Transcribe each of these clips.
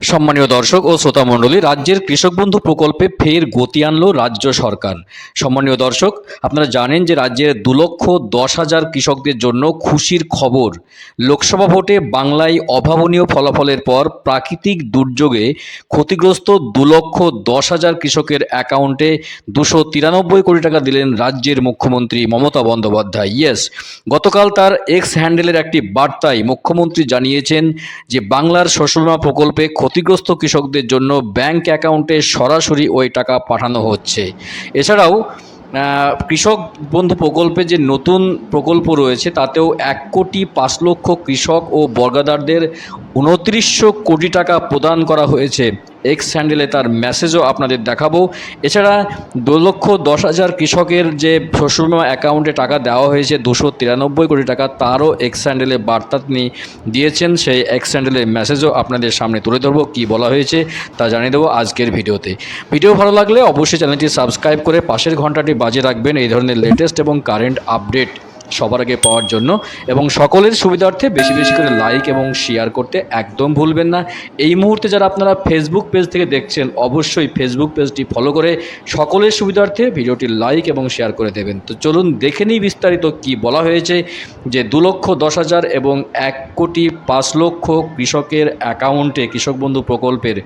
সম্মানীয় দর্শক ও শ্রোতা মণ্ডলী, রাজ্যের কৃষক বন্ধু প্রকল্পে ফের গতি আনলো রাজ্য সরকার। সম্মানীয় দর্শক, আপনারা জানেন যে রাজ্যের দু লক্ষ দশ হাজার কৃষকদের জন্য খুশির খবর। লোকসভা ভোটে বাংলায় অভাবনীয় ফলাফলের পর প্রাকৃতিক দুর্যোগে ক্ষতিগ্রস্ত দু লক্ষ দশ হাজার কৃষকের অ্যাকাউন্টে দুশো তিরানব্বই কোটি টাকা দিলেন রাজ্যের মুখ্যমন্ত্রী মমতা বন্দ্যোপাধ্যায়। ইয়েস, গতকাল তার এক্স হ্যান্ডেলের একটি বার্তায় মুখ্যমন্ত্রী জানিয়েছেন যে বাংলার বীমা প্রকল্পে ক্ষতিগ্রস্ত কৃষকদের জন্য ব্যাংক অ্যাকাউন্টে সরাসরি ওই টাকা পাঠানো হচ্ছে। এছাড়াও কৃষক বন্ধু প্রকল্পে যে নতুন প্রকল্প রয়েছে, তাতেও এক কোটি পাঁচ লক্ষ কৃষক ও বর্গাদারদের উনত্রিশশো কোটি টাকা প্রদান করা হয়েছে। এক্স হ্যান্ডেলে তার মেসেজও আপনাদের দেখাবো। এছাড়া দু লক্ষ দশ হাজার কৃষকের যে শস্য বীমা অ্যাকাউন্টে টাকা দেওয়া হয়েছে, দুশো তিরানব্বই কোটি টাকা, তারও এক্স হ্যান্ডেলে বার্তা তিনি দিয়েছেন। সেই এক্স হ্যান্ডেলের মেসেজও আপনাদের সামনে তুলে ধরবো, কী বলা হয়েছে তা জানিয়ে দেবো আজকের ভিডিওতে। ভিডিও ভালো লাগলে অবশ্যই চ্যানেলটি সাবস্ক্রাইব করে পাশের ঘন্টাটি বাজে রাখবেন। এই ধরনের লেটেস্ট এবং কারেন্ট আপডেট সবার আগে পাওয়ার জন্য। এবং সকলের সুবিধার্থে বেশি বেশি করে লাইক এবং শেয়ার করতে একদম ভুলবেন না। এই মুহূর্তে যারা আপনারা ফেসবুক পেজ থেকে দেখছেন, অবশ্যই ফেসবুক পেজটি ফলো করে সকলের সুবিধার্থে ভিডিওটি লাইক এবং শেয়ার করে দেবেন। তো চলুন দেখে নিই বিস্তারিত কি বলা হয়েছে যে দু লক্ষ দশ হাজার এবং এক কোটি পাঁচ লক্ষ কৃষকের অ্যাকাউন্টে কৃষক বন্ধু প্রকল্পের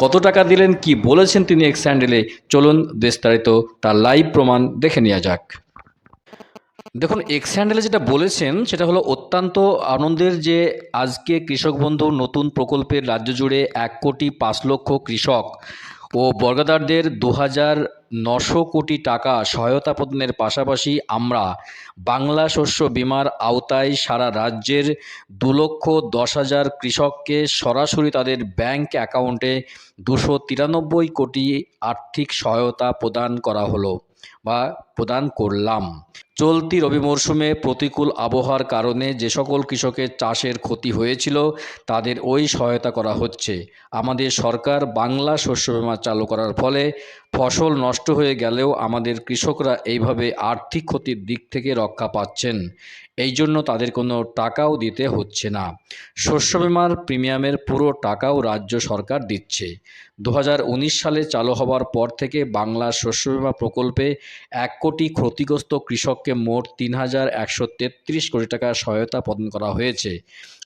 কত টাকা দিলেন, কি বলেছেন তিনি এক্স হ্যান্ডেলে? চলুন বিস্তারিত তার লাইভ প্রমাণ দেখে নেওয়া যাক। দেখুন এক্স হ্যান্ডেলে যেটা বলেছেন, সেটা হলো অত্যন্ত আনন্দের যে আজকে কৃষক বন্ধু নতুন প্রকল্পের রাজ্য জুড়ে এক কোটি পাঁচ লক্ষ কৃষক ও বর্গাদারদের দু হাজার নশো কোটি টাকা সহায়তা প্রদানের পাশাপাশি আমরা বাংলা শস্য বিমার আওতায় সারা রাজ্যের দু লক্ষ দশ হাজার কৃষককে সরাসরি তাদের ব্যাংক অ্যাকাউন্টে দুশো তিরানব্বই কোটি আর্থিক সহায়তা প্রদান করা হলো বা প্রদান করলাম। চলতি রবি মরশুমে প্রতিকূল আবহাওয়ার কারণে যে সকল কৃষকের চাষের ক্ষতি হয়েছিল, তাদের ওই সহায়তা করা হচ্ছে। আমাদের সরকার বাংলা শস্য বীমা চালু করার ফলে ফসল নষ্ট হয়ে গেলেও আমাদের কৃষকরা এইভাবে আর্থিক ক্ষতির দিক থেকে রক্ষা পাচ্ছেন। এই জন্য তাদের কোনো টাকাও দিতে হচ্ছে না। শস্য বিমার প্রিমিয়ামের পুরো টাকাও রাজ্য সরকার দিচ্ছে। দু হাজার উনিশ সালে চালু হওয়ার পর থেকে বাংলা শস্য বিমা প্রকল্পে এক কোটি ক্ষতিগ্রস্ত কৃষককে মোট তিন হাজার একশো তেত্রিশ কোটি টাকা সহায়তা প্রদান করা হয়েছে।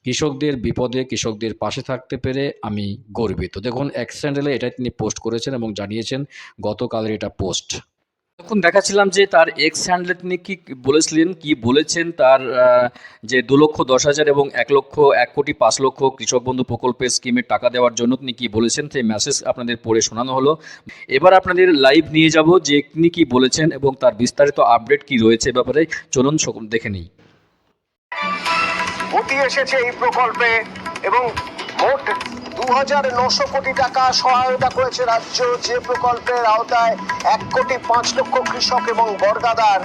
কৃষকদের বিপদে কৃষকদের পাশে থাকতে পেরে আমি গর্বিত। দেখুন চ্যানেলে এটাই তিনি পোস্ট করেছেন এবং জানিয়েছেন, গতকালের এটা পোস্ট। তখন দেখাচ্ছিলাম যে তার এক্স হ্যান্ডলে তিনি কি বলেছিলেন, কি বলেছেন তার যে দু লক্ষ দশ হাজার এবং এক লক্ষ এক কোটি পাঁচ লক্ষ কৃষক বন্ধু প্রকল্পের স্কিমের টাকা দেওয়ার জন্য তিনি কি বলেছেন, সেই মেসেজ আপনাদের পড়ে শোনানো হলো। এবার আপনাদের লাইভ নিয়ে যাব যে তিনি কি বলেছেন এবং তার বিস্তারিত আপডেট কি রয়েছে ব্যাপারে। চলুন দেখে নিই। এসেছে এই প্রকল্পে এবং মোট দু হাজার নশো কোটি টাকা সহায়তা করেছে রাজ্য যে প্রকল্পের আওতায় এক কোটি পাঁচ লক্ষ কৃষক এবং বর্গাদার।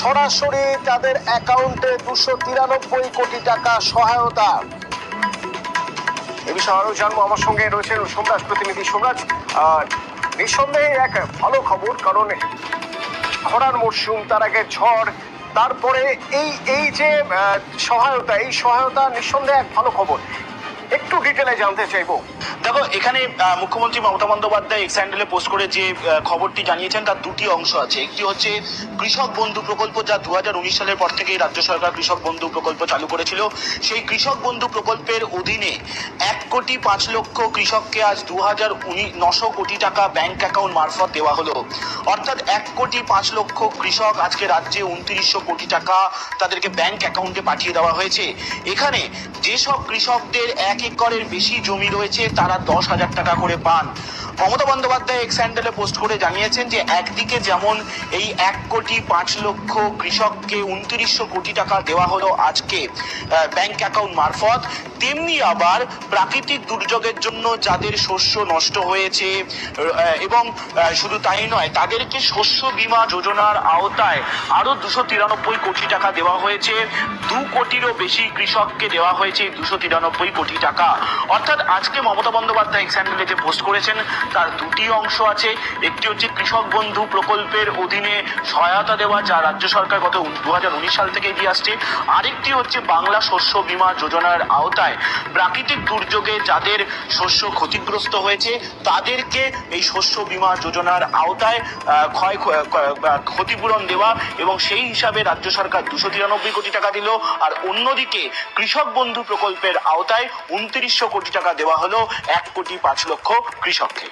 সরাসরি তাদের অ্যাকাউন্টে দুশো তিরানব্বই কোটি টাকা সহায়তা। এ বিষয়ে আরও জানব। আমার সঙ্গে রয়েছেন সোমরাজ প্রতিনিধি। সোমরাজ নিঃসন্দেহে এক ভালো খবর, কারণ খরার মরশুম, তার আগে ঝড়, তারপরে এই এই যে সহায়তা, এই সহায়তা নিঃসন্দেহে এক ভালো খবর। একটু ডিটেলে জানতে চাইব। দেখো, এখানে মুখ্যমন্ত্রী মমতা বন্দ্যোপাধ্যায় এক্স হ্যান্ডেলে পোস্ট করে যে খবরটি জানিয়েছেন, তার দুটি অংশ আছে। একটি হচ্ছে, কৃষক বন্ধু প্রকল্প যা দু সালের পর থেকেই রাজ্য সরকার কৃষক বন্ধু প্রকল্প চালু করেছিল, সেই কৃষক বন্ধু প্রকল্পের অধীনে এক কোটি পাঁচ লক্ষ কৃষককে আজ দু হাজার নশো কোটি টাকা ব্যাংক অ্যাকাউন্ট মারফত দেওয়া হলো। অর্থাৎ এক কোটি পাঁচ লক্ষ কৃষক আজকে রাজ্যে উনত্রিশশো কোটি টাকা তাদেরকে ব্যাংক অ্যাকাউন্টে পাঠিয়ে দেওয়া হয়েছে। এখানে যেসব কৃষকদের এক একরের বেশি জমি রয়েছে তারা দশ হাজার টাকা করে পান। মমতা বন্দ্যোপাধ্যায় এক্স হ্যান্ডেলে পোস্ট করে জানিয়েছেন যে, একদিকে যেমন এই এক কোটি পাঁচ লক্ষ কৃষককে উনত্রিশশো কোটি টাকা দেওয়া হলো আজকে ব্যাংক অ্যাকাউন্ট মারফত, তেমনি আবার প্রাকৃতিক দুর্যোগের জন্য যাদের শস্য নষ্ট হয়েছে এবং শুধু তাই নয়, তাদেরকে শস্য বীমা যোজনার আওতায় আরও দুশো তিরানব্বই কোটি টাকা দেওয়া হয়েছে। দু কোটিরও বেশি কৃষককে দেওয়া হয়েছে দুশো তিরানব্বই কোটি টাকা। অর্থাৎ আজকে মমতা বন্দ্যোপাধ্যায় এক্স হ্যান্ডেলে যে পোস্ট করেছেন তার দুটি অংশ আছে। একটি হচ্ছে কৃষক বন্ধু প্রকল্পের অধীনে সহায়তা দেওয়া, যা রাজ্য সরকার গত দু হাজার উনিশ সাল থেকে এগিয়ে আসছে। আরেকটি হচ্ছে বাংলা শস্য বীমা যোজনার আওতায়। প্রাকৃতিক দুর্যোগে যাদের শস্য ক্ষতিগ্রস্ত হয়েছে, তাদেরকে এই শস্য বীমা যোজনার আওতায় ক্ষয় ক্ষতিপূরণ দেওয়া এবং সেই হিসাবে রাজ্য সরকার দুশো তিরানব্বই কোটি টাকা দিল। আর অন্যদিকে কৃষক বন্ধু প্রকল্পের আওতায় উনত্রিশশো কোটি টাকা দেওয়া হলো এক কোটি পাঁচ লক্ষ কৃষককে।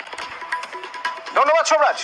ধন্যবাদ সোমরাজ